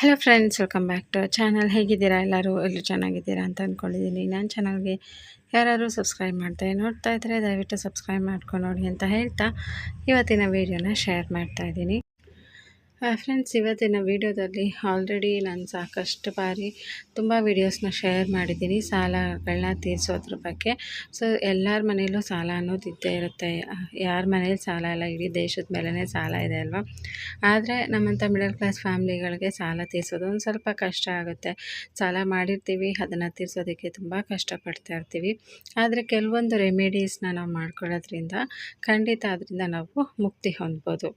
Hello friends welcome back to channel ಹೇಗಿದ್ದೀರಾ ಎಲ್ಲರೂ? ಎಲ್ಲರೂ ಚೆನ್ನಾಗಿದ್ದೀರಾ ಅಂತ ಅಂದ್ಕೊಂಡಿದ್ದೀನಿ ನನ್ನ ಚಾನಲ್ಗೆ ಯಾರಾದರೂ ಸಬ್ಸ್ಕ್ರೈಬ್ ಮಾಡ್ತಾರೆ, ನೋಡ್ತಾ ಇದ್ದರೆ ದಯವಿಟ್ಟು ಸಬ್ಸ್ಕ್ರೈಬ್ ಮಾಡ್ಕೊಂಡು ನೋಡಿ ಅಂತ ಹೇಳ್ತಾ ಇವತ್ತಿನ ವೀಡಿಯೋನ ಶೇರ್ ಮಾಡ್ತಾ ಇದ್ದೀನಿ. ಫ್ರೆಂಡ್ಸ್, ಇವತ್ತಿನ ವಿಡಿಯೋದಲ್ಲಿ ಆಲ್ರೆಡಿ ನಾನು ಸಾಕಷ್ಟು ಬಾರಿ ತುಂಬ ವೀಡಿಯೋಸ್ನ ಶೇರ್ ಮಾಡಿದ್ದೀನಿ, ಸಾಲಗಳನ್ನ ತೀರಿಸೋದ್ರ ಬಗ್ಗೆ. ಸೊ ಎಲ್ಲರ ಮನೆಯಲ್ಲೂ ಸಾಲ ಅನ್ನೋದು ಇದ್ದೇ ಇರುತ್ತೆ. ಯಾರ ಮನೇಲಿ ಸಾಲ ಇಲ್ಲ, ಇಡೀ ದೇಶದ ಮೇಲೇ ಸಾಲ ಇದೆ ಅಲ್ವಾ? ಆದರೆ ನಮ್ಮಂಥ ಮಿಡಲ್ ಕ್ಲಾಸ್ ಫ್ಯಾಮ್ಲಿಗಳಿಗೆ ಸಾಲ ತೀರಿಸೋದು ಒಂದು ಸ್ವಲ್ಪ ಕಷ್ಟ ಆಗುತ್ತೆ. ಸಾಲ ಮಾಡಿರ್ತೀವಿ, ಅದನ್ನು ತೀರಿಸೋದಕ್ಕೆ ತುಂಬ ಕಷ್ಟಪಡ್ತಾ ಇರ್ತೀವಿ. ಆದರೆ ಕೆಲವೊಂದು ರೆಮಿಡೀಸ್ನ ನಾವು ಮಾಡ್ಕೊಳ್ಳೋದ್ರಿಂದ ಖಂಡಿತ ಅದರಿಂದ ನಾವು ಮುಕ್ತಿ ಹೊಂದ್ಬೋದು.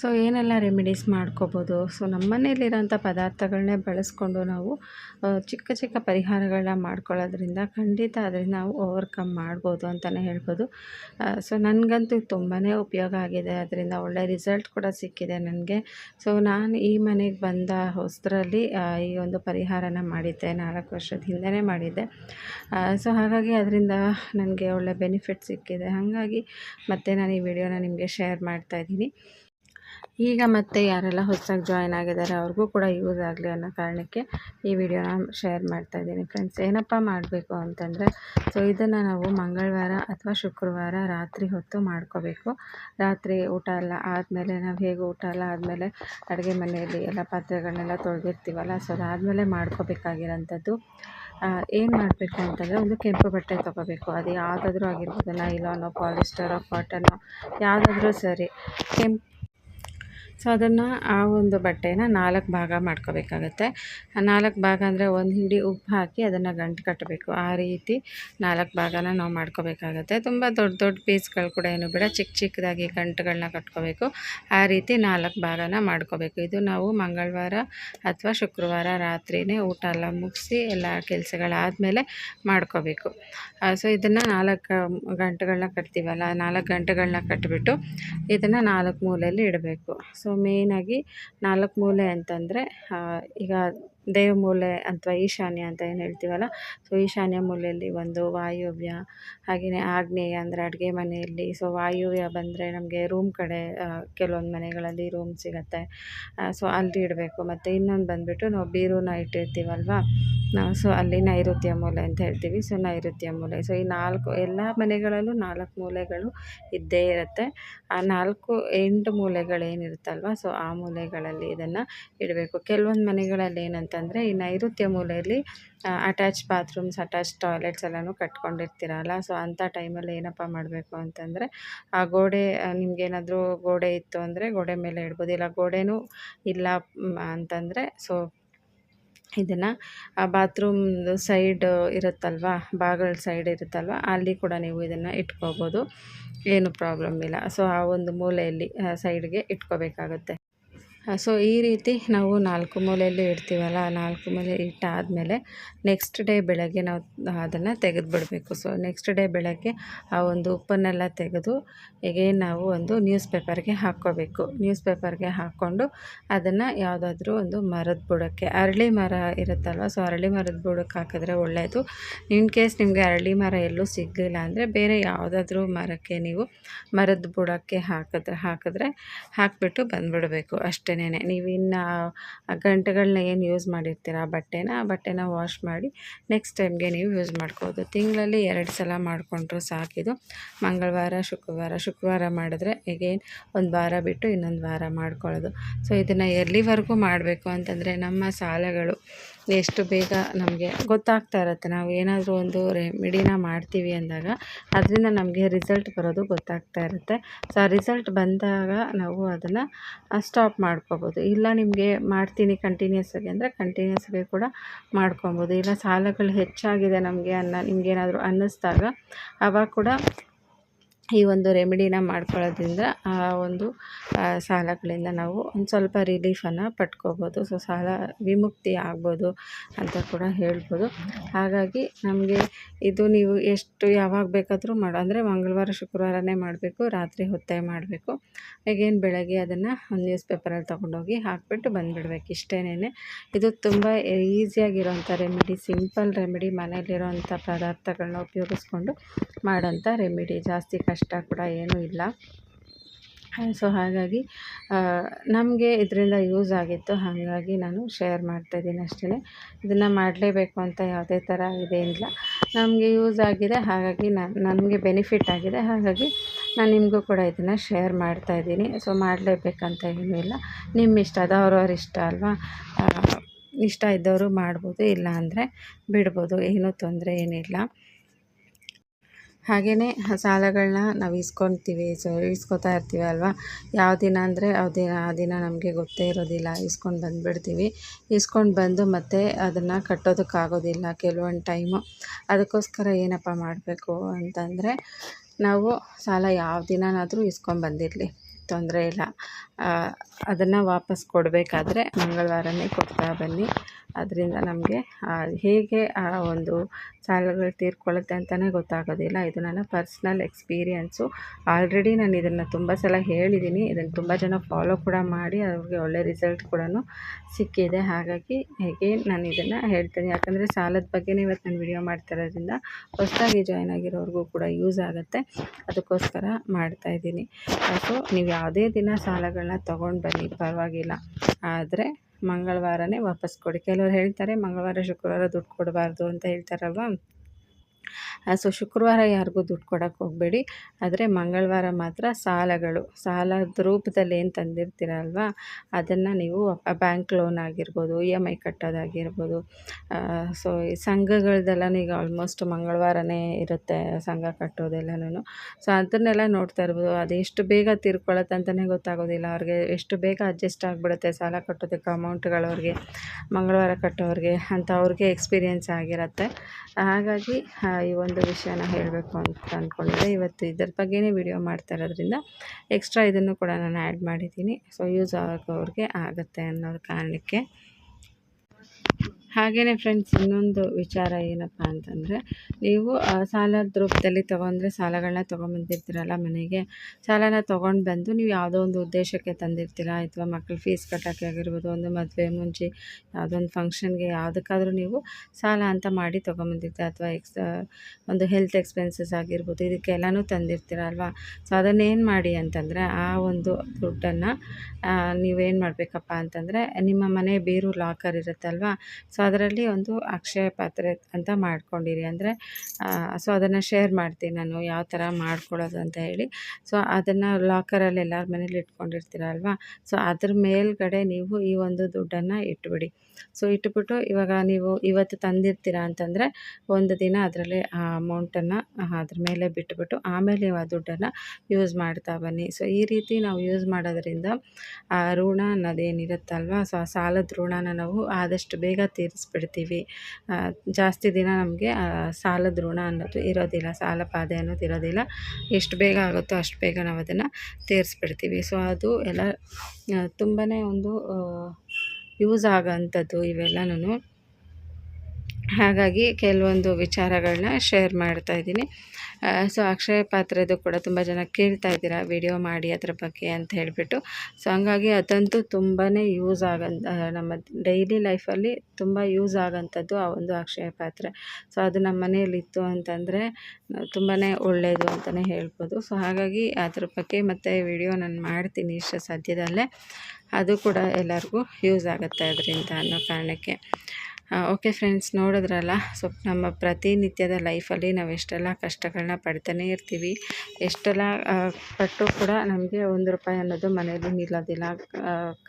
ಸೊ ಏನೆಲ್ಲ ರೆಮಿಡೀಸ್ ಮಾಡ್ಕೋಬೋದು? ಸೊ ನಮ್ಮ ಮನೇಲಿರೋಂಥ ಪದಾರ್ಥಗಳನ್ನೇ ಬಳಸ್ಕೊಂಡು ನಾವು ಚಿಕ್ಕ ಚಿಕ್ಕ ಪರಿಹಾರಗಳನ್ನ ಮಾಡ್ಕೊಳ್ಳೋದ್ರಿಂದ ಖಂಡಿತ ಅದರಿಂದ ನಾವು ಓವರ್ಕಮ್ ಮಾಡ್ಬೋದು ಅಂತಲೇ ಹೇಳ್ಬೋದು. ಸೊ ನನಗಂತೂ ತುಂಬಾ ಉಪಯೋಗ ಆಗಿದೆ. ಅದರಿಂದ ಒಳ್ಳೆ ರಿಸಲ್ಟ್ ಕೂಡ ಸಿಕ್ಕಿದೆ ನನಗೆ. ಸೊ ನಾನು ಈ ಮನೆಗೆ ಬಂದ ಹೊಸದ್ರಲ್ಲಿ ಈ ಒಂದು ಪರಿಹಾರನ ಮಾಡಿದ್ದೆ. ನಾಲ್ಕು ವರ್ಷದ ಹಿಂದೆಯೇ ಮಾಡಿದ್ದೆ. ಸೊ ಹಾಗಾಗಿ ಅದರಿಂದ ನನಗೆ ಒಳ್ಳೆ ಬೆನಿಫಿಟ್ ಸಿಕ್ಕಿದೆ. ಹಾಗಾಗಿ ಮತ್ತೆ ನಾನು ಈ ವಿಡಿಯೋನ ನಿಮಗೆ ಶೇರ್ ಮಾಡ್ತಾಯಿದ್ದೀನಿ ಈಗ ಮತ್ತೆ ಯಾರೆಲ್ಲ ಹೊಸದಾಗಿ ಜಾಯ್ನ್ ಆಗಿದ್ದಾರೆ, ಅವ್ರಿಗೂ ಕೂಡ ಯೂಸ್ ಆಗಲಿ ಅನ್ನೋ ಕಾರಣಕ್ಕೆ ಈ ವಿಡಿಯೋನ ಶೇರ್ ಮಾಡ್ತಾ ಇದ್ದೀನಿ. ಫ್ರೆಂಡ್ಸ್ ಏನಪ್ಪ ಮಾಡಬೇಕು ಅಂತಂದರೆ ಸೊ ಇದನ್ನು ನಾವು ಮಂಗಳವಾರ ಅಥವಾ ಶುಕ್ರವಾರ ರಾತ್ರಿ ಹೊತ್ತು ಮಾಡ್ಕೋಬೇಕು. ರಾತ್ರಿ ಊಟ ಎಲ್ಲ ಆದಮೇಲೆ ನಾವು ಹೇಗೆ ಊಟ ಎಲ್ಲ ಆದಮೇಲೆ ಅಡುಗೆ ಮನೆಯಲ್ಲಿ ಎಲ್ಲ ಪಾತ್ರೆಗಳನ್ನೆಲ್ಲ ತೊಳೆದಿರ್ತೀವಲ್ಲ ಸೊ ಅದಾದಮೇಲೆ ಮಾಡ್ಕೋಬೇಕಾಗಿರೋಂಥದ್ದು ಏನು ಮಾಡಬೇಕು ಅಂತಂದರೆ ಒಂದು ಕೆಂಪು ಬಟ್ಟೆ ತೊಗೋಬೇಕು. ಅದು ಯಾವುದಾದ್ರೂ ಆಗಿರ್ಬೋದು ನೈಲಾನೋ ಪಾಲಿಸ್ಟರೋ ಕಾಟನೋ ಯಾವುದಾದ್ರೂ ಸರಿ. ಕೆಂಪು ಸೊ ಅದನ್ನು ಆ ಒಂದು ಬಟ್ಟೆನ ನಾಲ್ಕು ಭಾಗ ಮಾಡ್ಕೋಬೇಕಾಗತ್ತೆ. ನಾಲ್ಕು ಭಾಗ ಅಂದರೆ ಒಂದು ಹಿಡಿ ಉಪ್ಪು ಹಾಕಿ ಅದನ್ನು ಗಂಟು ಕಟ್ಟಬೇಕು. ಆ ರೀತಿ ನಾಲ್ಕು ಭಾಗನ ನಾವು ಮಾಡ್ಕೋಬೇಕಾಗತ್ತೆ. ತುಂಬ ದೊಡ್ಡ ದೊಡ್ಡ ಪೀಸ್ಗಳು ಕೂಡ ಏನು ಬೇಡ. ಚಿಕ್ಕ ಚಿಕ್ಕದಾಗಿ ಗಂಟುಗಳನ್ನ ಕಟ್ಕೋಬೇಕು. ಆ ರೀತಿ ನಾಲ್ಕು ಭಾಗನ ಮಾಡ್ಕೋಬೇಕು. ಇದು ನಾವು ಮಂಗಳವಾರ ಅಥವಾ ಶುಕ್ರವಾರ ರಾತ್ರಿನೇ ಊಟ ಎಲ್ಲ ಮುಗಿಸಿ ಎಲ್ಲ ಕೆಲಸಗಳಾದಮೇಲೆ ಮಾಡ್ಕೋಬೇಕು. ಸೊ ಇದನ್ನು ನಾಲ್ಕು ಗಂಟುಗಳನ್ನ ಕಟ್ತೀವಲ್ಲ, ನಾಲ್ಕು ಗಂಟುಗಳನ್ನ ಕಟ್ಟಿಬಿಟ್ಟು ಇದನ್ನು ನಾಲ್ಕು ಮೂಲೆಯಲ್ಲಿ ಇಡಬೇಕು. ಸೊ ಮೇಯ್ನಾಗಿ ನಾಲ್ಕು ಮೂಲೆ ಅಂತಂದರೆ ಈಗ ದೇವಮೂಲೆ ಅಥವಾ ಈಶಾನ್ಯ ಅಂತ ಏನು ಹೇಳ್ತೀವಲ್ಲ? ಸೊ ಈಶಾನ್ಯ ಮೂಲೆಯಲ್ಲಿ ಒಂದು ವಾಯುವ್ಯ ಹಾಗೆಯೇ ಆಗ್ನೇಯ ಅಂದರೆ ಅಡುಗೆ ಮನೆಯಲ್ಲಿ. ಸೊ ವಾಯುವ್ಯ ಬಂದರೆ ನಮಗೆ ರೂಮ್ ಕಡೆ ಕೆಲವೊಂದು ಮನೆಗಳಲ್ಲಿ ರೂಮ್ ಸಿಗುತ್ತೆ. ಸೊ ಅಲ್ಲಿ ಇಡಬೇಕು. ಮತ್ತು ಇನ್ನೊಂದು ಬಂದುಬಿಟ್ಟು ನಾವು ಬೀರೂನ ಇಟ್ಟಿರ್ತೀವಲ್ವ ಸೊ ಅಲ್ಲಿ ನೈಋತ್ಯ ಮೂಲೆ ಅಂತ ಹೇಳ್ತೀವಿ. ಸೊ ನೈಋತ್ಯ ಮೂಲೆ. ಸೊ ಈ ನಾಲ್ಕು, ಎಲ್ಲ ಮನೆಗಳಲ್ಲೂ ನಾಲ್ಕು ಮೂಲೆಗಳು ಇದ್ದೇ ಇರುತ್ತೆ. ಆ ನಾಲ್ಕು, ಎಂಟು ಮೂಲೆಗಳೇನಿರುತ್ತಲ್ವ? ಸೊ ಆ ಮೂಲೆಗಳಲ್ಲಿ ಇದನ್ನು ಇಡಬೇಕು. ಕೆಲವೊಂದು ಮನೆಗಳಲ್ಲಿ ಏನಂತಂದರೆ ಈ ನೈಋತ್ಯ ಮೂಲೆಯಲ್ಲಿ ಅಟ್ಯಾಚ್ ಬಾತ್ರೂಮ್ಸ್ ಅಟ್ಯಾಚ್ ಟಾಯ್ಲೆಟ್ಸ್ ಎಲ್ಲನೂ ಕಟ್ಕೊಂಡಿರ್ತೀರಲ್ಲ. ಸೊ ಅಂಥ ಟೈಮಲ್ಲಿ ಏನಪ್ಪ ಮಾಡಬೇಕು ಅಂತಂದರೆ, ಆ ಗೋಡೆ ನಿಮಗೇನಾದರೂ ಗೋಡೆ ಇತ್ತು ಅಂದರೆ ಗೋಡೆ ಮೇಲೆ ಇಡ್ಬೋದು. ಇಲ್ಲ ಗೋಡೆನೂ ಇಲ್ಲ ಅಂತಂದರೆ ಸೊ ಇದನ್ನು, ಆ ಬಾತ್ರೂಮ್ದು ಸೈಡ್ ಇರುತ್ತಲ್ವ, ಬಾಗಿಲ ಸೈಡ್ ಇರುತ್ತಲ್ವ, ಅಲ್ಲಿ ಕೂಡ ನೀವು ಇದನ್ನು ಇಟ್ಕೋಬೋದು. ಏನು ಪ್ರಾಬ್ಲಮ್ ಇಲ್ಲ. ಸೊ ಆ ಒಂದು ಮೂಲೆಯಲ್ಲಿ ಸೈಡ್ಗೆ ಇಟ್ಕೋಬೇಕಾಗುತ್ತೆ. ಸೊ ಈ ರೀತಿ ನಾವು ನಾಲ್ಕು ಮೂಲೆಯಲ್ಲಿ ಇಡ್ತೀವಲ್ಲ ನಾಲ್ಕು ಮೂಲೆ ಇಟ್ಟಾದಮೇಲೆ ನೆಕ್ಸ್ಟ್ ಡೇ ಬೆಳಗ್ಗೆ ನಾವು ಅದನ್ನು ತೆಗೆದು ಬಿಡಬೇಕು ಸೊ ನೆಕ್ಸ್ಟ್ ಡೇ ಬೆಳಗ್ಗೆ ಆ ಒಂದು ಉಪ್ಪನ್ನೆಲ್ಲ ತೆಗೆದು ಎಗೇನ್ ನಾವು ಒಂದು ನ್ಯೂಸ್ ಪೇಪರ್ಗೆ ಹಾಕ್ಕೋಬೇಕು. ನ್ಯೂಸ್ ಪೇಪರ್ಗೆ ಹಾಕ್ಕೊಂಡು ಅದನ್ನು ಯಾವುದಾದ್ರೂ ಒಂದು ಮರದ ಬುಡಕ್ಕೆ, ಅರಳಿ ಮರ ಇರುತ್ತಲ್ವ ಸೊ ಅರಳಿ ಮರದ ಬುಡಕ್ಕೆ ಹಾಕಿದ್ರೆ ಒಳ್ಳೆಯದು ಇನ್ ಕೇಸ್ ನಿಮಗೆ ಅರಳಿ ಮರ ಎಲ್ಲೂ ಸಿಗಲಿಲ್ಲ ಅಂದರೆ ಬೇರೆ ಯಾವುದಾದ್ರೂ ಮರಕ್ಕೆ ನೀವು ಮರದ ಬುಡಕ್ಕೆ ಹಾಕಿದ್ರೆ ಹಾಕಿದ್ರೆ ಹಾಕಿಬಿಟ್ಟು ಬಂದುಬಿಡಬೇಕು. ಅಷ್ಟೇ. ನೀವು ಇನ್ನು ಗಂಟೆಗಳನ್ನ ಏನು ಯೂಸ್ ಮಾಡಿರ್ತೀರ? ಆ ಬಟ್ಟೆನ ಆ ಬಟ್ಟೆನ ವಾಶ್ ಮಾಡಿ ನೆಕ್ಸ್ಟ್ ಟೈಮ್ಗೆ ನೀವು ಯೂಸ್ ಮಾಡ್ಕೋದು ತಿಂಗಳಲ್ಲಿ ಎರಡು ಸಲ ಮಾಡಿಕೊಂಡ್ರು ಸಾಕಿದು. ಮಂಗಳವಾರ, ಶುಕ್ರವಾರ ಶುಕ್ರವಾರ ಮಾಡಿದ್ರೆ ಎಗೇನ್ ಒಂದು ವಾರ ಬಿಟ್ಟು ಇನ್ನೊಂದು ವಾರ ಮಾಡ್ಕೊಳ್ಳೋದು. ಸೊ ಇದನ್ನು ಎರ್ಲಿವರೆಗೂ ಮಾಡಬೇಕು ಅಂತಂದರೆ ನಮ್ಮ ಸಾಲಗಳು ಎಷ್ಟು ಬೇಗ ನಮಗೆ ಗೊತ್ತಾಗ್ತಾ ಇರುತ್ತೆ. ನಾವು ಏನಾದರೂ ಒಂದು ರೆಮಿಡಿನ ಮಾಡ್ತೀವಿ ಅಂದಾಗ ಅದರಿಂದ ನಮಗೆ ರಿಸಲ್ಟ್ ಬರೋದು ಗೊತ್ತಾಗ್ತಾ ಇರುತ್ತೆ. ಸೊ ಆ ರಿಸಲ್ಟ್ ಬಂದಾಗ ನಾವು ಅದನ್ನು ಸ್ಟಾಪ್ ಮಾಡ್ಕೋಬೋದು. ಇಲ್ಲ ನಿಮಗೆ ಮಾಡ್ತೀನಿ ಕಂಟಿನ್ಯೂಸ್ ಆಗಿ ಅಂದರೆ ಕಂಟಿನ್ಯೂಸ್ ಆಗಿ ಕೂಡ ಮಾಡ್ಕೊಬೋದು. ಇಲ್ಲ ಸಾಲಗಳು ಹೆಚ್ಚಾಗಿದೆ ನಮಗೆ ಅನ್ನೋ, ನಿಮಗೇನಾದರೂ ಅನ್ನಿಸ್ದಾಗ ಆವಾಗ ಕೂಡ ಈ ಒಂದು ರೆಮಿಡಿನ ಮಾಡ್ಕೊಳ್ಳೋದ್ರಿಂದ ಆ ಒಂದು ಸಾಲಗಳಿಂದ ನಾವು ಒಂದು ಸ್ವಲ್ಪ ರಿಲೀಫನ್ನು ಪಡ್ಕೋಬೋದು ಸೊ, ಸಾಲ ವಿಮುಕ್ತಿ ಆಗ್ಬೋದು ಅಂತ ಕೂಡ ಹೇಳ್ಬೋದು. ಹಾಗಾಗಿ ನಮಗೆ ಇದು ನೀವು ಎಷ್ಟು ಯಾವಾಗ ಬೇಕಾದರೂ ಮಾಡೋ, ಅಂದರೆ ಮಂಗಳವಾರ, ಶುಕ್ರವಾರನೇ ಮಾಡಬೇಕು, ರಾತ್ರಿ ಹೊತ್ತೇ ಮಾಡಬೇಕು. ಅಗೇನ್ ಬೆಳಗ್ಗೆ ಅದನ್ನು ಒಂದು ನ್ಯೂಸ್ ಪೇಪರಲ್ಲಿ ತೊಗೊಂಡೋಗಿ ಹಾಕ್ಬಿಟ್ಟು ಬಂದುಬಿಡ್ಬೇಕು. ಇಷ್ಟೇನೇ ಇದು ತುಂಬ ಈಸಿಯಾಗಿರೋಂಥ ರೆಮಿಡಿ, ಸಿಂಪಲ್ ರೆಮಿಡಿ ಮನೇಲಿರೋಂಥ ಪದಾರ್ಥಗಳನ್ನ ಉಪಯೋಗಿಸ್ಕೊಂಡು ಮಾಡೋಂಥ ರೆಮಿಡಿ ಜಾಸ್ತಿ ಕಷ್ಟ ಕೂಡ ಏನೂ ಇಲ್ಲ. ಸೊ ಹಾಗಾಗಿ ನಮಗೆ ಇದರಿಂದ ಯೂಸ್ ಆಗಿತ್ತು. ಹಾಗಾಗಿ ನಾನು ಶೇರ್ ಮಾಡ್ತಾಯಿದ್ದೀನಿ ಅಷ್ಟೇ ಇದನ್ನು ಮಾಡಲೇಬೇಕು ಅಂತ ಯಾವುದೇ ಥರ ಇದೇನಿಲ್ಲ ನಮಗೆ ಯೂಸ್ ಆಗಿದೆ. ಹಾಗಾಗಿ ನಾನು ನನಗೆ ಬೆನಿಫಿಟ್ ಆಗಿದೆ. ಹಾಗಾಗಿ ನಾನು ನಿಮಗೂ ಕೂಡ ಇದನ್ನು ಶೇರ್ ಮಾಡ್ತಾಯಿದ್ದೀನಿ ಸೊ ಮಾಡಲೇಬೇಕಂತ ಏನೂ ಇಲ್ಲ. ನಿಮ್ಮ ಇಷ್ಟ ಅದು, ಅವ್ರವ್ರ ಇಷ್ಟ ಅಲ್ವಾ? ಇಷ್ಟ ಇದ್ದವರು ಮಾಡ್ಬೋದು, ಇಲ್ಲ ಅಂದರೆ ಬಿಡ್ಬೋದು. ಏನೂ ತೊಂದರೆ ಏನಿಲ್ಲ. ಹಾಗೆಯೇ ಸಾಲಗಳನ್ನ ನಾವು ಇಸ್ಕೊತೀವಿ, ಸೊ ಇಸ್ಕೊತಾ ಇರ್ತೀವಿ ಅಲ್ವಾ? ಯಾವ ದಿನ ಅಂದರೆ ಯಾವ ದಿನ, ಆ ದಿನ ನಮಗೆ ಗೊತ್ತೇ ಇರೋದಿಲ್ಲ. ಇಸ್ಕೊಂಡು ಬಂದುಬಿಡ್ತೀವಿ. ಇಸ್ಕೊಂಡು ಬಂದು ಮತ್ತೆ ಅದನ್ನು ಕಟ್ಟೋದಕ್ಕಾಗೋದಿಲ್ಲ ಕೆಲವೊಂದು ಟೈಮು ಅದಕ್ಕೋಸ್ಕರ ಏನಪ್ಪ ಮಾಡಬೇಕು ಅಂತಂದರೆ ನಾವು ಸಾಲ ಯಾವ ದಿನನಾದರೂ ಇಸ್ಕೊಂಡ್ಬಂದಿರಲಿ ತೊಂದರೆ ಇಲ್ಲ. ಅದನ್ನು ವಾಪಸ್ ಕೊಡಬೇಕಾದ್ರೆ ಮಂಗಳವಾರನೇ ಕೊಡ್ತಾ ಬನ್ನಿ. ಅದರಿಂದ ನಮಗೆ ಹೇಗೆ, ಆ, ಒಂದು ಸಾಲಗಳು ತೀರ್ಕೊಳ್ಳುತ್ತೆ ಅಂತಲೇ ಗೊತ್ತಾಗೋದಿಲ್ಲ. ಇದು ನನ್ನ ಪರ್ಸ್ನಲ್ ಎಕ್ಸ್ಪೀರಿಯನ್ಸು. ಆಲ್ರೆಡಿ ನಾನು ಇದನ್ನು ತುಂಬ ಸಲ ಹೇಳಿದ್ದೀನಿ ಇದನ್ನು ತುಂಬ ಜನ ಫಾಲೋ ಕೂಡ ಮಾಡಿ ಅವ್ರಿಗೆ ಒಳ್ಳೆ ರಿಸಲ್ಟ್ ಕೂಡ ಸಿಕ್ಕಿದೆ. ಹಾಗಾಗಿ ಹೇಗೆ ನಾನು ಇದನ್ನು ಹೇಳ್ತೀನಿ. ಯಾಕಂದರೆ ಸಾಲದ ಬಗ್ಗೆನೇ ಇವತ್ತು ನಾನು ವಿಡಿಯೋ ಮಾಡ್ತಾ ಇರೋದ್ರಿಂದ ಹೊಸದಾಗಿ ಜಾಯ್ನ್ ಆಗಿರೋರಿಗೂ ಕೂಡ ಯೂಸ್ ಆಗುತ್ತೆ. ಅದಕ್ಕೋಸ್ಕರ ಮಾಡ್ತಾಯಿದ್ದೀನಿ ಸೊ ನೀವು ಯಾವುದೇ ದಿನ ಸಾಲಗಳನ್ನ ತಗೊಂಡು ಬನ್ನಿ, ಪರವಾಗಿಲ್ಲ. ಆದರೆ ಮಂಗಳವಾರನೇ ವಾಪಸ್ ಕೊಡಿ. ಕೆಲವ್ರು ಹೇಳ್ತಾರೆ, ಮಂಗಳವಾರ ಶುಕ್ರವಾರ ದುಡ್ಡು ಕೊಡಬಾರ್ದು ಅಂತ ಹೇಳ್ತಾರಲ್ವ? ಸೊ ಶುಕ್ರವಾರ ಯಾರಿಗೂ ದುಡ್ಡು ಕೊಡೋಕ್ಕೆ ಹೋಗಬೇಡಿ. ಆದರೆ ಮಂಗಳವಾರ ಮಾತ್ರ ಸಾಲಗಳು, ಸಾಲದ ರೂಪದಲ್ಲಿ ಏನು ತಂದಿರ್ತೀರಲ್ವ, ಅದನ್ನು ನೀವು ಬ್ಯಾಂಕ್ ಲೋನ್ ಆಗಿರ್ಬೋದು ಇ ಎಂ ಐ ಕಟ್ಟೋದಾಗಿರ್ಬೋದು. ಸೊ ಈ ಸಂಘಗಳ್ದೆಲ್ಲ ಈಗ ಆಲ್ಮೋಸ್ಟ್ ಮಂಗಳವಾರನೇ ಇರುತ್ತೆ ಸಂಘ ಕಟ್ಟೋದೆಲ್ಲನೂ ಸೊ ಅದನ್ನೆಲ್ಲ ನೋಡ್ತಾ ಇರ್ಬೋದು, ಅದು ಎಷ್ಟು ಬೇಗ ತೀರ್ಕೊಳ್ಳುತ್ತೆ ಅಂತಲೇ ಗೊತ್ತಾಗೋದಿಲ್ಲ. ಅವ್ರಿಗೆ ಎಷ್ಟು ಬೇಗ ಅಡ್ಜಸ್ಟ್ ಆಗಿಬಿಡುತ್ತೆ ಸಾಲ ಕಟ್ಟೋದಕ್ಕೆ ಅಮೌಂಟ್ಗಳವ್ರಿಗೆ ಮಂಗಳವಾರ ಕಟ್ಟೋರಿಗೆ ಅಂತ ಅವ್ರಿಗೆ ಎಕ್ಸ್ಪೀರಿಯೆನ್ಸ್ ಆಗಿರುತ್ತೆ. ಹಾಗಾಗಿ ಈ ಒಂದು ವಿಷಯನ ಹೇಳಬೇಕು ಅಂತ ಅಂದ್ಕೊಂಡಿದ್ದೆ ಇವತ್ತು ಇದ್ರ ಬಗ್ಗೆನೇ ವಿಡಿಯೋ ಮಾಡ್ತಾ ಇರೋದ್ರಿಂದ ಎಕ್ಸ್ಟ್ರಾ ಇದನ್ನು ಕೂಡ ನಾನು ಆ್ಯಡ್ ಮಾಡಿದ್ದೀನಿ. ಸೊ ಯೂಸ್ ಆಗೋರಿಗೆ ಆಗುತ್ತೆ ಅನ್ನೋ ಕಾರಣಕ್ಕೆ ಹಾಗೆಯೇ ಫ್ರೆಂಡ್ಸ್ ಇನ್ನೊಂದು ವಿಚಾರ ಏನಪ್ಪ ಅಂತಂದರೆ, ನೀವು ಸಾಲದ ರೂಪದಲ್ಲಿ ತೊಗೊಂಡ್ರೆ ಸಾಲಗಳನ್ನ ತೊಗೊಂಬಂದಿರ್ತೀರಲ್ಲ ಮನೆಗೆ, ಸಾಲನ ತೊಗೊಂಡು ಬಂದು ನೀವು ಯಾವುದೋ ಒಂದು ಉದ್ದೇಶಕ್ಕೆ ತಂದಿರ್ತೀರ? ಅಥವಾ ಮಕ್ಳು ಫೀಸ್ ಕಟ್ಟೋಕ್ಕೆ ಆಗಿರ್ಬೋದು, ಒಂದು ಮದುವೆ ಮುಂಚೆ ಯಾವುದೋ ಒಂದು ಫಂಕ್ಷನ್ಗೆ ಯಾವುದಕ್ಕಾದರೂ ನೀವು ಸಾಲ ಅಂತ ಮಾಡಿ ತೊಗೊಂಬಂದಿರ್ತೀರ ಅಥವಾ ಎಕ್ಸ್ ಒಂದು ಹೆಲ್ತ್ ಎಕ್ಸ್ಪೆನ್ಸಸ್ ಆಗಿರ್ಬೋದು, ಇದಕ್ಕೆಲ್ಲನೂ ತಂದಿರ್ತೀರ ಅಲ್ವಾ? ಸೊ ಅದನ್ನೇನು ಮಾಡಿ ಅಂತಂದರೆ, ಆ ಒಂದು ದುಡ್ಡನ್ನು ನೀವೇನು ಮಾಡಬೇಕಪ್ಪ ಅಂತಂದರೆ, ನಿಮ್ಮ ಮನೆ ಬೇರು ಲಾಕರ್ ಇರುತ್ತಲ್ವ? ಸೊ ಅದರಲ್ಲಿ ಒಂದು ಅಕ್ಷಯ ಪಾತ್ರೆ ಅಂತ ಮಾಡ್ಕೊಂಡಿರಿ. ಅಂದರೆ ಸೊ ಅದನ್ನು ಶೇರ್ ಮಾಡ್ತೀನಿ ನಾನು, ಯಾವ ಥರ ಮಾಡ್ಕೊಳ್ಳೋದು ಅಂತ ಹೇಳಿ. ಸೊ ಅದನ್ನು ಲಾಕರಲ್ಲಿ ಎಲ್ಲರ ಮನೇಲಿ ಇಟ್ಕೊಂಡಿರ್ತೀರಲ್ವ ಸೊ ಅದ್ರ ಮೇಲ್ಗಡೆ ನೀವು ಈ ಒಂದು ದುಡ್ಡನ್ನು ಇಟ್ಬಿಡಿ. ಸೊ ಇಟ್ಬಿಟ್ಟು ಇವಾಗ ನೀವು ಇವತ್ತು ತಂದಿರ್ತೀರ ಅಂತಂದರೆ, ಒಂದು ದಿನ ಅದರಲ್ಲಿ ಆ ಅಮೌಂಟನ್ನು ಅದ್ರ ಮೇಲೆ ಬಿಟ್ಬಿಟ್ಟು ಆಮೇಲೆ ಆ ದುಡ್ಡನ್ನು ಯೂಸ್ ಮಾಡ್ತಾ ಬನ್ನಿ. ಸೊ ಈ ರೀತಿ ನಾವು ಯೂಸ್ ಮಾಡೋದ್ರಿಂದ, ಆ ಋಣ ಅನ್ನೋದೇನಿರುತ್ತಲ್ವ? ಸೊ ಆ ಸಾಲದ ಋಣನ ನಾವು ಆದಷ್ಟು ಬೇಗ ತೀರಿಸ್ಬಿಡ್ತೀವಿ ಜಾಸ್ತಿ ದಿನ ನಮಗೆ ಸಾಲದ ಋಣ ಅನ್ನೋದು ಇರೋದಿಲ್ಲ, ಸಾಲ ಬಾಧೆ ಅನ್ನೋದು ಇರೋದಿಲ್ಲ. ಎಷ್ಟು ಬೇಗ ಆಗುತ್ತೋ ಅಷ್ಟು ಬೇಗ ನಾವು ಅದನ್ನು ತೀರಿಸ್ಬಿಡ್ತೀವಿ. ಸೊ ಅದು ಎಲ್ಲ ತುಂಬಾ ಒಂದು ಯೂಸ್ ಆಗೋಂಥದ್ದು ಇವೆಲ್ಲನೂ ಹಾಗಾಗಿ ಕೆಲವೊಂದು ವಿಚಾರಗಳನ್ನ ಶೇರ್ ಮಾಡ್ತಾ ಇದ್ದೀನಿ. ಸೊ ಅಕ್ಷಯ ಪಾತ್ರೆದು ಕೂಡ ತುಂಬ ಜನ ಕೇಳ್ತಾ ಇದ್ದೀರಾ ವಿಡಿಯೋ ಮಾಡಿ ಅದ್ರ ಬಗ್ಗೆ ಅಂತ ಹೇಳಿಬಿಟ್ಟು. ಸೊ ಹಂಗಾಗಿ ಅದಂತೂ ತುಂಬಾ ಯೂಸ್ ಆಗಂತ ನಮ್ಮ ಡೈಲಿ ಲೈಫಲ್ಲಿ ತುಂಬ ಯೂಸ್ ಆಗೋಂಥದ್ದು ಆ ಒಂದು ಅಕ್ಷಯ ಪಾತ್ರೆ. ಸೊ ಅದು ನಮ್ಮ ಮನೆಯಲ್ಲಿ ಇತ್ತು ಅಂತಂದರೆ ತುಂಬಾ ಒಳ್ಳೆಯದು ಅಂತಲೇ ಹೇಳ್ಬೋದು. ಸೊ ಹಾಗಾಗಿ ಅದ್ರ ಬಗ್ಗೆ ಮತ್ತು ವಿಡಿಯೋ ನಾನು ಮಾಡ್ತೀನಿ ಇಷ್ಟು ಸದ್ಯದಲ್ಲೇ. ಅದು ಕೂಡ ಎಲ್ಲರಿಗೂ ಯೂಸ್ ಆಗುತ್ತೆ ಅದರಿಂದ ಅನ್ನೋ ಕಾರಣಕ್ಕೆ. ಓಕೆ ಫ್ರೆಂಡ್ಸ್ ನೋಡಿದ್ರಲ್ಲ? ಸೊ ನಮ್ಮ ಪ್ರತಿನಿತ್ಯದ ಲೈಫಲ್ಲಿ ನಾವು ಎಷ್ಟೆಲ್ಲ ಕಷ್ಟಗಳನ್ನ ಪಡ್ತಾನೆ ಇರ್ತೀವಿ. ಎಷ್ಟೆಲ್ಲ ಪಟ್ಟು ಕೂಡ ನಮಗೆ ಒಂದು ರೂಪಾಯಿ ಅನ್ನೋದು ಮನೆಯಲ್ಲಿ ನಿಲ್ಲೋದಿಲ್ಲ.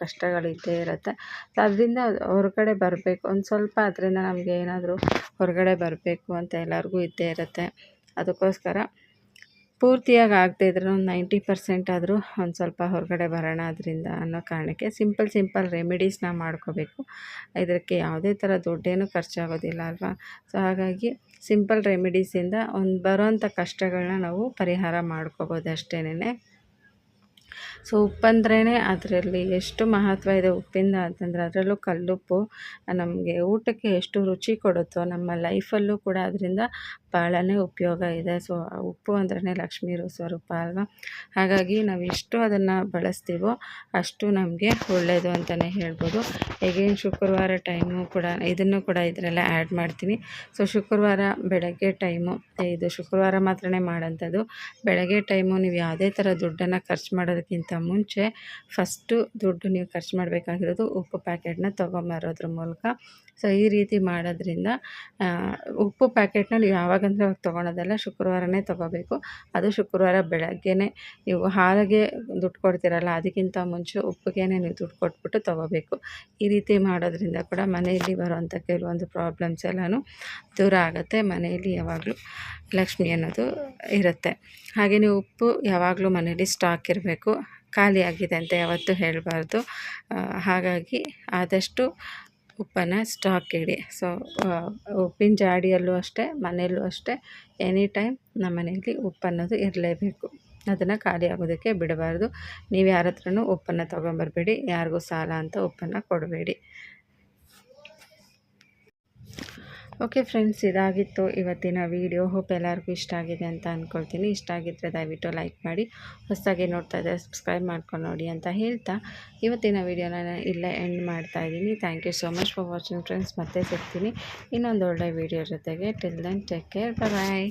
ಕಷ್ಟಗಳಿದ್ದೇ ಇರುತ್ತೆ. ಸೊ ಅದರಿಂದ ಹೊರಗಡೆ ಬರಬೇಕು. ಒಂದು ಸ್ವಲ್ಪ ಅದರಿಂದ ನಮಗೆ ಏನಾದರೂ ಹೊರಗಡೆ ಬರಬೇಕು ಅಂತ ಎಲ್ಲರಿಗೂ ಇದ್ದೇ ಇರುತ್ತೆ. ಅದಕ್ಕೋಸ್ಕರ ಪೂರ್ತಿಯಾಗಿ ಆಗದೇ ಇದ್ರೂ ಒಂದು ನೈಂಟಿ ಪರ್ಸೆಂಟ್ ಆದರೂ ಒಂದು ಸ್ವಲ್ಪ ಹೊರಗಡೆ ಬರೋಣ ಅದರಿಂದ ಅನ್ನೋ ಕಾರಣಕ್ಕೆ ಸಿಂಪಲ್ ಸಿಂಪಲ್ ರೆಮಿಡೀಸ್ನ ಮಾಡ್ಕೋಬೇಕು. ಇದಕ್ಕೆ ಯಾವುದೇ ಥರ ದುಡ್ಡೇನೂ ಖರ್ಚಾಗೋದಿಲ್ಲ ಅಲ್ವಾ? ಸೊ ಹಾಗಾಗಿ ಸಿಂಪಲ್ ರೆಮಿಡೀಸಿಂದ ಒಂದು ಬರೋವಂಥ ಕಷ್ಟಗಳನ್ನ ನಾವು ಪರಿಹಾರ ಮಾಡ್ಕೋಬೋದು ಅಷ್ಟೇನೆ ಸೊ ಉಪ್ಪಂದ್ರೇ ಅದರಲ್ಲಿ ಎಷ್ಟು ಮಹತ್ವ ಇದೆ ಉಪ್ಪಿಂದ ಅಂತಂದರೆ ಅದರಲ್ಲೂ ಕಲ್ಲುಪ್ಪು, ನಮಗೆ ಊಟಕ್ಕೆ ಎಷ್ಟು ರುಚಿ ಕೊಡುತ್ತೋ ನಮ್ಮ ಲೈಫಲ್ಲೂ ಕೂಡ ಅದರಿಂದ ಭಾಳನೇ ಉಪಯೋಗ ಇದೆ. ಸೊ ಉಪ್ಪು ಅಂದ್ರೇ ಲಕ್ಷ್ಮೀ ಸ್ವರೂಪ ಅಲ್ವಾ? ಹಾಗಾಗಿ ನಾವು ಎಷ್ಟು ಅದನ್ನು ಬಳಸ್ತೀವೋ ಅಷ್ಟು ನಮಗೆ ಒಳ್ಳೆಯದು ಅಂತಲೇ ಹೇಳ್ಬೋದು. ಹೇಗೇನು ಶುಕ್ರವಾರ ಟೈಮು ಕೂಡ ಇದನ್ನು ಕೂಡ ಇದರಲ್ಲ ಆ್ಯಡ್ ಮಾಡ್ತೀನಿ. ಸೊ ಶುಕ್ರವಾರ ಬೆಳಗ್ಗೆ ಟೈಮು, ಇದು ಶುಕ್ರವಾರ ಮಾತ್ರನೇ ಮಾಡೋಂಥದ್ದು. ಬೆಳಗ್ಗೆ ಟೈಮು ನೀವು ಯಾವುದೇ ಥರ ದುಡ್ಡನ್ನು ಖರ್ಚು ಮಾಡೋದಕ್ಕಿಂತ ಮುಂಚೆ ಫಸ್ಟು ದುಡ್ಡು ನೀವು ಖರ್ಚು ಮಾಡಬೇಕಾಗಿರೋದು ಉಪ್ಪು ಪ್ಯಾಕೆಟ್ನ ತೊಗೊಂಬರೋದ್ರ ಮೂಲಕ. ಸೊ, ಈ ರೀತಿ ಮಾಡೋದ್ರಿಂದ ಉಪ್ಪು ಪ್ಯಾಕೆಟ್ನಲ್ಲಿ ಯಾವಾಗಂದ್ರೆ ಅವಾಗ ತೊಗೊಳೋದಲ್ಲ, ಶುಕ್ರವಾರನೇ ತೊಗೋಬೇಕು. ಅದು ಶುಕ್ರವಾರ ಬೆಳಗ್ಗೆನೇ ನೀವು ಹಾಲಿಗೆ ದುಡ್ಡು ಕೊಡ್ತೀರಲ್ಲ, ಅದಕ್ಕಿಂತ ಮುಂಚೆ ಉಪ್ಪಿಗೆ ನೀವು ದುಡ್ಡು ಕೊಟ್ಬಿಟ್ಟು ತೊಗೋಬೇಕು. ಈ ರೀತಿ ಮಾಡೋದ್ರಿಂದ ಕೂಡ ಮನೆಯಲ್ಲಿ ಬರುವಂಥ ಕೆಲವೊಂದು ಪ್ರಾಬ್ಲಮ್ಸ್ ಎಲ್ಲನೂ ದೂರ ಆಗುತ್ತೆ ಮನೆಯಲ್ಲಿ ಯಾವಾಗಲೂ. ಲಕ್ಷ್ಮಿ ಅನ್ನೋದು ಇರುತ್ತೆ. ಹಾಗೆಯೇ ಉಪ್ಪು ಯಾವಾಗಲೂ ಮನೇಲಿ ಸ್ಟಾಕ್ ಇರಬೇಕು. ಖಾಲಿಯಾಗಿದೆ ಅಂತ ಯಾವತ್ತೂ ಹೇಳಬಾರ್ದು. ಹಾಗಾಗಿ ಆದಷ್ಟು ಉಪ್ಪನ್ನು ಸ್ಟಾಕ್ ಇಡಿ. ಸೊ ಉಪ್ಪಿನ ಜಾಡಿಯಲ್ಲೂ ಅಷ್ಟೇ, ಮನೆಯಲ್ಲೂ ಅಷ್ಟೇ ಎನಿ ಟೈಮ್ ನಮ್ಮ ಮನೆಯಲ್ಲಿ ಉಪ್ಪು ಅನ್ನೋದು ಇರಲೇಬೇಕು. ಅದನ್ನು ಖಾಲಿ ಆಗೋದಕ್ಕೆ ಬಿಡಬಾರ್ದು. ನೀವು ಯಾರ ಹತ್ರನೂ ಉಪ್ಪನ್ನು ತೊಗೊಂಬರ್ಬೇಡಿ. ಯಾರಿಗೂ ಸಾಲ ಅಂತ ಉಪ್ಪನ್ನು ಕೊಡಬೇಡಿ. ಓಕೆ ಫ್ರೆಂಡ್ಸ್, ಇದಾಗಿತ್ತು ಇವತ್ತಿನ ವೀಡಿಯೋ. ಹೋಪ್ ಎಲ್ಲರಿಗೂ ಇಷ್ಟ ಆಗಿದೆ ಅಂತ ಅಂದ್ಕೊಳ್ತೀನಿ ಇಷ್ಟ ಆಗಿದ್ದರೆ ದಯವಿಟ್ಟು ಲೈಕ್ ಮಾಡಿ, ಹೊಸದಾಗಿ ನೋಡ್ತಾ ಇದ್ದರೆ ಸಬ್ಸ್ಕ್ರೈಬ್ ಮಾಡ್ಕೊಂಡು ನೋಡಿ ಅಂತ ಹೇಳ್ತಾ ಇವತ್ತಿನ ವೀಡಿಯೋನ ಇಲ್ಲೇ ಎಂಡ್ ಮಾಡ್ತಾ ಇದ್ದೀನಿ. Thank you so much for watching friends ಮತ್ತೆ ಸಿಗ್ತೀನಿ ಇನ್ನೊಂದು ಒಳ್ಳೆ ವೀಡಿಯೋ ಜೊತೆಗೆ. Till then take care bye